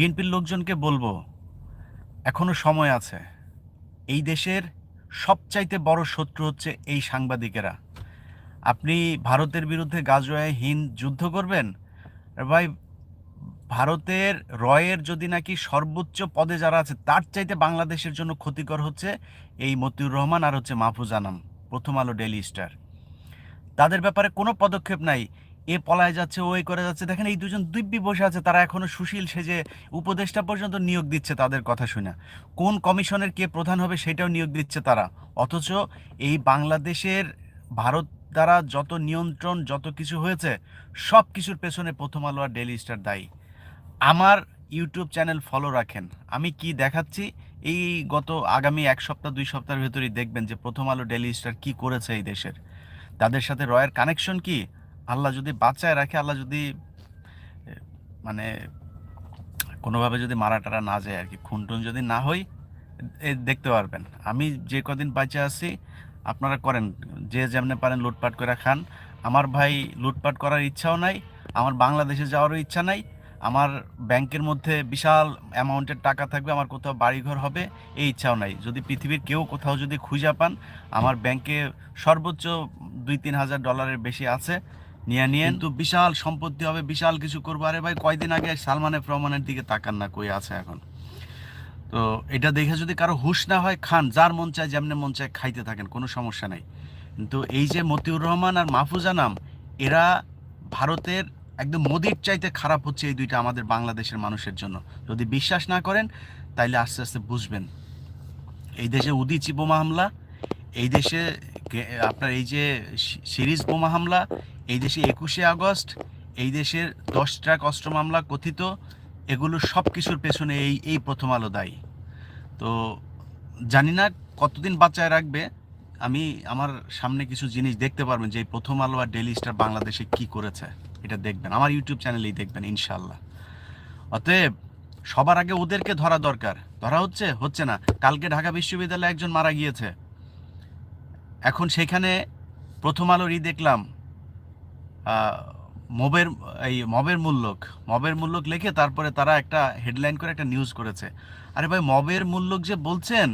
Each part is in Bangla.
বিএনপির লোকজনকে বলব, এখনও সময় আছে। এই দেশের সবচাইতে বড় শত্রু হচ্ছে এই সাংবাদিকেরা। আপনি ভারতের বিরুদ্ধে গাজোয়ায় হিন্দ যুদ্ধ করবেন? ভাই, ভারতের রয়ের যদি নাকি সর্বোচ্চ পদে যারা আছে, তার চাইতে বাংলাদেশের জন্য ক্ষতিকর হচ্ছে এই মতিউর রহমান আর হচ্ছে মাহফুজ আনাম, প্রথম আলো ডেলি স্টার। তাদের ব্যাপারে কোনো পদক্ষেপ নাই। এ পলায় যাচ্ছে ওই করে যাচ্ছে। দেখেন এই দুজন দিব্যি বসে আছে, তারা এখনও সুশীল সেজে উপদেষ্টা পর্যন্ত নিয়োগ দিচ্ছে তাদের কথা শুনে। কোন কমিশনের কে প্রধান হবে সেটাও নিয়োগ দিচ্ছে তারা। অথচ এই বাংলাদেশের ভারত দ্বারা যত নিয়ন্ত্রণ, যত কিছু হয়েছে, সব কিছুর পেছনে প্রথম আলো আর ডেলি স্টার দায়ী। আমার ইউটিউব চ্যানেল ফলো রাখেন। আমি কি দেখাচ্ছি? এই গত আগামী এক সপ্তাহ, দুই সপ্তাহের ভেতরেই দেখবেন যে প্রথম আলো ডেলি স্টার কী করেছে এই দেশের। তাদের সাথে রয়ের কানেকশন কি? আল্লাহ যদি বাঁচায় রাখে, আল্লাহ যদি মানে কোনোভাবে যদি মারা টারা না যায় আর কি, খুনটুন যদি না হই দেখতে পারবেন। আমি যে কদিন বাঁচে আছি, আপনারা করেন, যে যেমনে পারেন লুটপাট করে খান। আমার ভাই লুটপাট করার ইচ্ছাও নাই, আমার বাংলাদেশে যাওয়ারও ইচ্ছা নাই, আমার ব্যাংকের মধ্যে বিশাল অ্যামাউন্টের টাকা থাকবে, আমার কোথাও বাড়িঘর হবে, এই ইচ্ছাও নাই। যদি পৃথিবীর কেউ কোথাও যদি খুঁজে পান, আমার ব্যাংকে সর্বোচ্চ দুই তিন হাজার ডলারের বেশি আছে নিয়ে নিয়ে কিন্তু বিশাল সম্পত্তি হবে, বিশাল কিছু করব। আরে ভাই, কয়দিন আগে সালমান এফ রহমানের দিকে তাকান না, কই আছে এখন? তো এটা দেখে যদি কারও হুশ না হয়, খান, যার মন চায়, যেমনে মন চায় খাইতে থাকেন, কোনো সমস্যা নাই। কিন্তু এই যে মতিউর রহমান আর মাহফুজা নাম এরা ভারতের একদম মোদির চাইতে খারাপ হচ্ছে এই দুইটা আমাদের বাংলাদেশের মানুষের জন্য। যদি বিশ্বাস না করেন, তাইলে আস্তে আস্তে বুঝবেন। এই দেশে উদিচি বোমা হামলা এই দেশে আপনার এই যে সিরিজ বোমা হামলা, এই দেশে একুশে আগস্ট, এই দেশের দশ ট্রাক অস্ত্র মামলা কথিত, এগুলো সব কিছুর পেছনে এই এই প্রথম আলো দায়ী। তো জানি না কতদিন বাঁচায় রাখবে, আমি আমার সামনে কিছু জিনিস দেখতে পারবেন যে এই প্রথম আলো আর ডেলি স্টার বাংলাদেশে কি করেছে, এটা দেখবেন। আমার ইউটিউব চ্যানেলেই দেখবেন ইনশাল্লাহ অতএব সবার আগে ওদেরকে ধরা দরকার। ধরা হচ্ছে? হচ্ছে না। কালকে ঢাকা বিশ্ববিদ্যালয়ে একজন মারা গিয়েছে। এখন সেখানে প্রথম আলোরই দেখলাম মবের, এই মবের মূল্যক মবের মূল্যক লিখে তারপরে তারা একটা হেডলাইন করে একটা নিউজ করেছে। আরে ভাই, মবের মূল্যক যে বলছেন,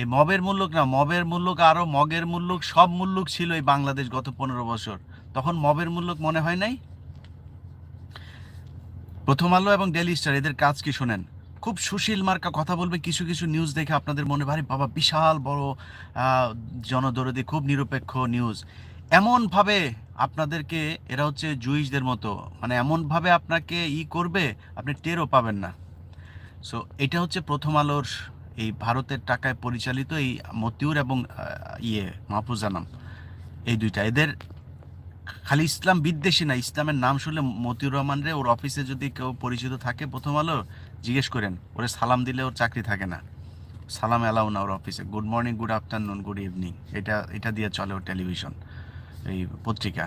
এই মবের মূল্যক না, মবের মূল্যক আরও মগের মূল্যক সব মূল্যক ছিল এই বাংলাদেশ গত পনেরো বছর। তখন মবের মূল্যক মনে হয় নাই? প্রথম আলো এবং ডেলি স্টার, এদের কাজ কি শোনেন? খুব সুশীল মার্কা কথা বলবে, কিছু কিছু নিউজ দেখে আপনাদের মনে ভারী, বাবা, বিশাল বড় জনদরদি, খুব নিরপেক্ষ নিউজ এমনভাবে আপনাদেরকে, এরা হচ্ছে জুইসদের মতো মানে এমনভাবে আপনাকে ই করবে, আপনি টেরও পাবেন না। সো এটা হচ্ছে প্রথম আলোর এই ভারতের টাকায় পরিচালিত এই মতিউর এবং ইয়ে মাহফুজানাম এই দুইটা। এদের খালি ইসলাম বিদ্বেষী না, ইসলামের নাম শুনলে মতিউর রহমান রে ওর অফিসে যদি কেউ পরিচিত থাকে, প্রথম আলো জিজ্ঞেস করেন, ওরে সালাম দিলে ওর চাকরি থাকে না। সালাম অ্যালাউ না ওর অফিসে good morning good afternoon good evening এটা এটা দিয়ে চলে ওর টেলিভিশন এই পত্রিকা।